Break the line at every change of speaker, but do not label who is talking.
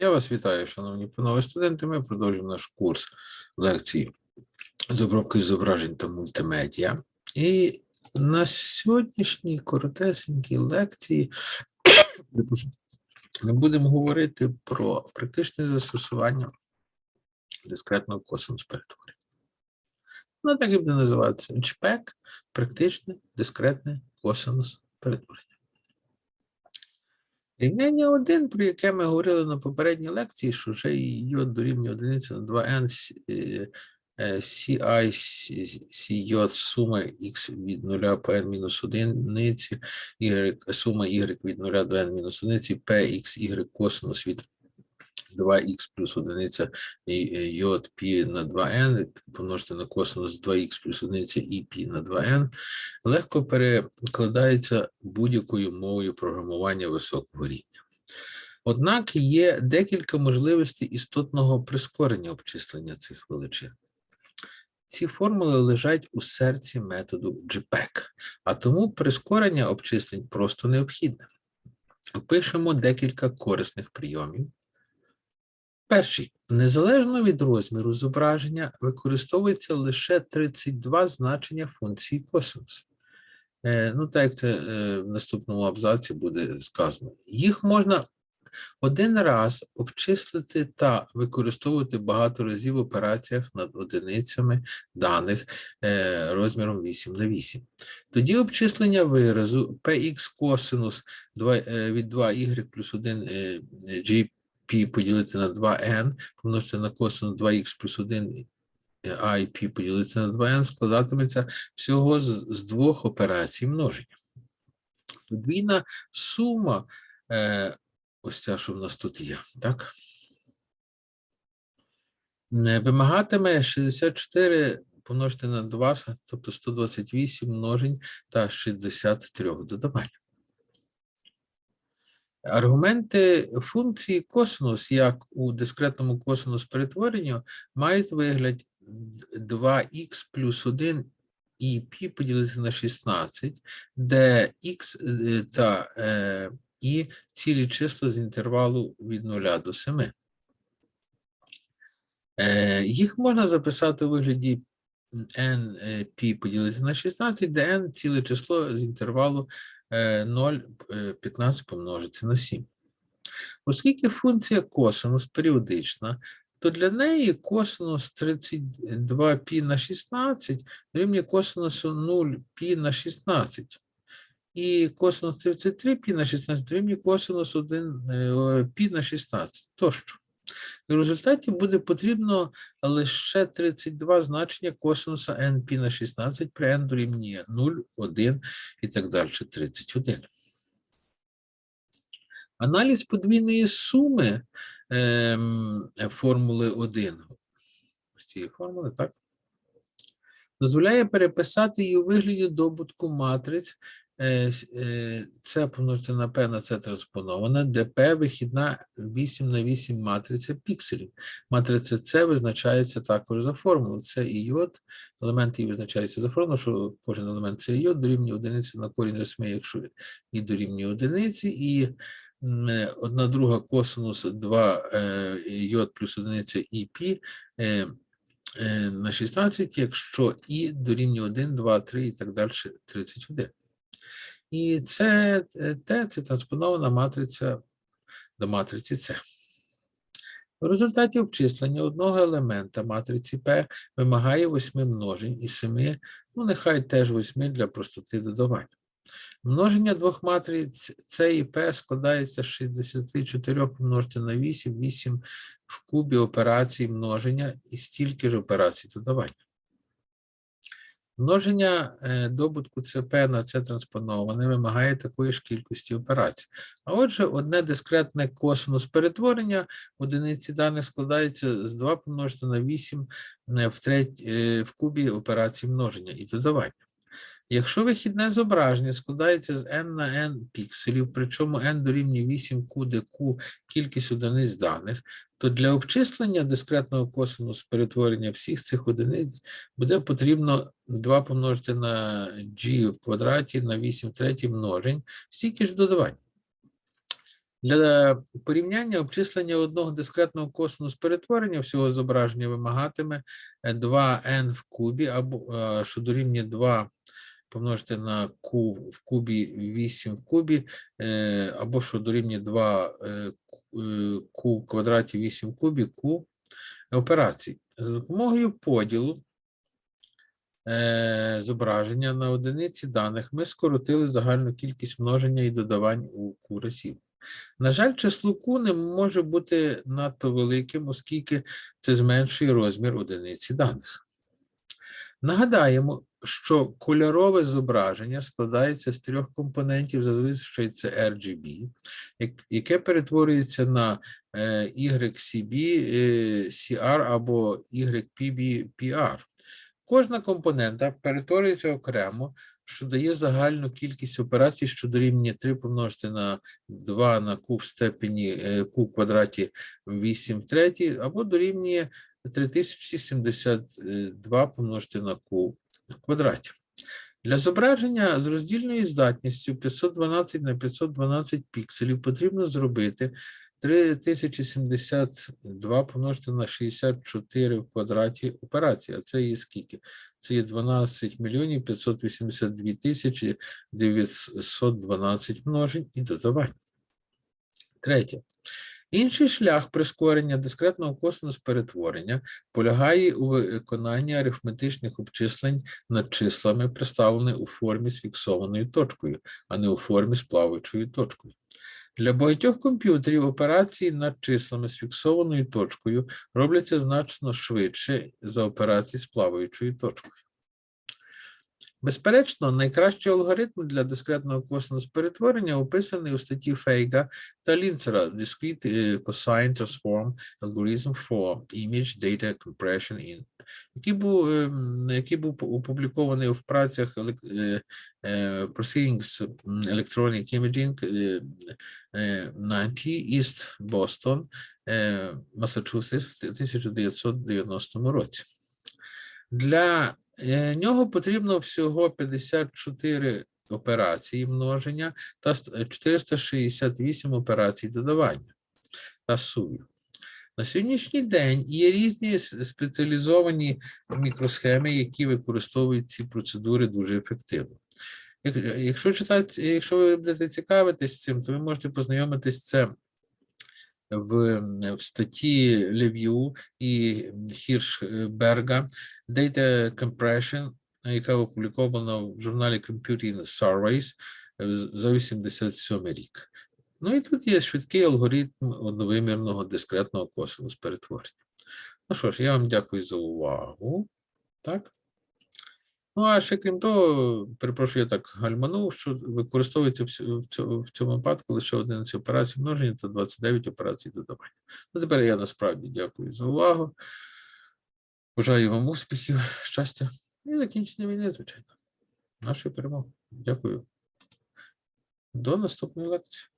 Я вас вітаю, шановні панове студенти. Ми продовжуємо наш курс лекцій з обробки зображень та мультимедіа. І на сьогоднішній коротесенькій лекції ми будемо говорити про практичне застосування дискретного косинус перетворення. Ну, так і буде називатися ЧПЕК, практичне дискретне косинус перетворення. Рівняння 1, про яке ми говорили на попередній лекції, що вже йде дорівнює одиниці на 2n е, е, CI CJ сума x від 0 по n мінус 1, y, сума y від 0 до n мінус 1, p x y косинус від 2х плюс одиниця і йод пі на 2n помножити на косинус 2х плюс одиниця і пі на 2n легко перекладається будь-якою мовою програмування високого рівня. Однак є декілька можливостей істотного прискорення обчислення цих величин. Ці формули лежать у серці методу JPEG, а тому прискорення обчислень просто необхідне. Опишемо декілька корисних прийомів. Перший. Незалежно від розміру зображення використовується лише 32 значення функції косинусу. Е, ну, так як це е, в наступному абзаці буде сказано. Їх можна один раз обчислити та використовувати багато разів в операціях над одиницями даних е, розміром 8 на 8. Тоді обчислення виразу px косинус 2, від 2y плюс 1 е, g π поділити на 2n, помножити на косинус 2х плюс 1 а і π поділити на 2n складатиметься всього з, з двох операцій множення. Подвійна сума, е, ось ця, що в нас тут є, так? Не вимагатиме 64 помножити на 2, тобто 128 множень та 63 додавань. Аргументи функції косинус, як у дискретному косинус перетворенню, мають вигляд 2х плюс 1 і π поділити на 16, де х та е, і цілі числа з інтервалу від 0 до 7. Е, їх можна записати у вигляді n π поділити на 16, де n ціле число з інтервалу 0, 15 помножити на 7. Оскільки функція косинус періодична, то для неї косинус 32 π на 16 дорівнює косинусу 0 π на 16. І косинус 33 π на 16 дорівнює косинус 1 π на 16 тощо. В результаті буде потрібно лише 32 значення косинуса nπ на 16 при n дорівнює 0, 1 і так далі 31. Аналіз подвійної суми ем, формули 1. Ось цієї формули, так? Дозволяє переписати її у вигляді добутку матриць Е, е, це помножити на P на це транспоноване, де P вихідна 8 на 8 матриця пікселів. Матриця С визначається також за формулою. Це і йод, елемент її визначається за формулою, що кожен елемент це йод дорівнює одиниці на корінь 8, якщо і дорівнює одиниці, і одна друга косинус 2 е, йод плюс одиниця і пі на 16, якщо і дорівнює 1, 2, 3 і так далі 31. І це Т це транспонована матриця до матриці С. В результаті обчислення одного елемента матриці П вимагає 8 множень і 7, ну нехай теж 8 для простоти додавання. Множення двох матриць С і П складається з 64 помножити на 8, 8 в кубі операцій множення і стільки ж операцій додавання. Множення е, добутку ЦП на це транспоноване вимагає такої ж кількості операцій. А отже, одне дискретне косинус перетворення одиниці даних складається з 2 помножити на 8 е, в, треть, е, в кубі операцій множення і додавання. Якщо вихідне зображення складається з n на n пікселів, причому n дорівнює 8 q, де q – кількість одиниць даних, то для обчислення дискретного косинусу перетворення всіх цих одиниць буде потрібно 2 помножити на g в квадраті на 8 третій множень, стільки ж додавань. Для порівняння обчислення одного дискретного косинус перетворення всього зображення вимагатиме 2n в кубі, або е, що дорівнює 2 помножити на q в кубі 8 в кубі, е, або що дорівнює 2 е, е, в квадраті 8 в кубі q операцій. За допомогою поділу зображення на одиниці даних ми скоротили загальну кількість множення і додавань у q разів. На жаль, число q не може бути надто великим, оскільки це зменшує розмір одиниці даних. Нагадаємо, що кольорове зображення складається з трьох компонентів, зазвичай це RGB, як- яке перетворюється на е, YCB, е, CR або YPB, PR. Кожна компонента перетворюється окремо, що дає загальну кількість операцій, що дорівнює 3 помножити на 2 на куб в степені е, в квадраті 8 третій, або дорівнює 3072 помножити на q в квадраті. Для зображення з роздільною здатністю 512 на 512 пікселів потрібно зробити 3072 помножити на 64 в квадраті операції. А це є скільки? Це є 12 мільйонів 582 тисячі 912 множень і додавань. Третє. Інший шлях прискорення дискретного косинус перетворення полягає у виконанні арифметичних обчислень над числами, представлених у формі з фіксованою точкою, а не у формі з плаваючою точкою. Для багатьох комп'ютерів операції над числами з фіксованою точкою робляться значно швидше за операції з плаваючою точкою. Безперечно, найкращий алгоритм для дискретного косинус перетворення описаний у статті Фейга та Лінцера Discrete е, Cosine Transform Algorithm for Image Data Compression in, який був, ем, який був опублікований в працях е, е, Proceedings Electronic Imaging е, е, 90 East Boston, е, Массачусетс в 1990 році. Для е, нього потрібно всього 54 операції множення та е, 468 операцій додавання та сувів. На сьогоднішній день є різні спеціалізовані мікросхеми, які використовують ці процедури дуже ефективно. Якщо читати, якщо ви будете цікавитись цим, то ви можете познайомитись з це в, в статті Лев'ю і Хіршберга Data Compression, яка опублікована в журналі Computing Surveys е, за 87 рік. Ну і тут є швидкий алгоритм одновимірного дискретного косинус перетворення. Ну що ж, я вам дякую за увагу. Так. Ну, а ще крім того, перепрошую, я так гальманув, що використовується в, цьому, випадку лише 11 операцій множення та 29 операцій додавання. Ну, тепер я насправді дякую за увагу. Бажаю вам успіхів, щастя і закінчення війни, звичайно. Нашої перемоги. Дякую. До наступної лекції.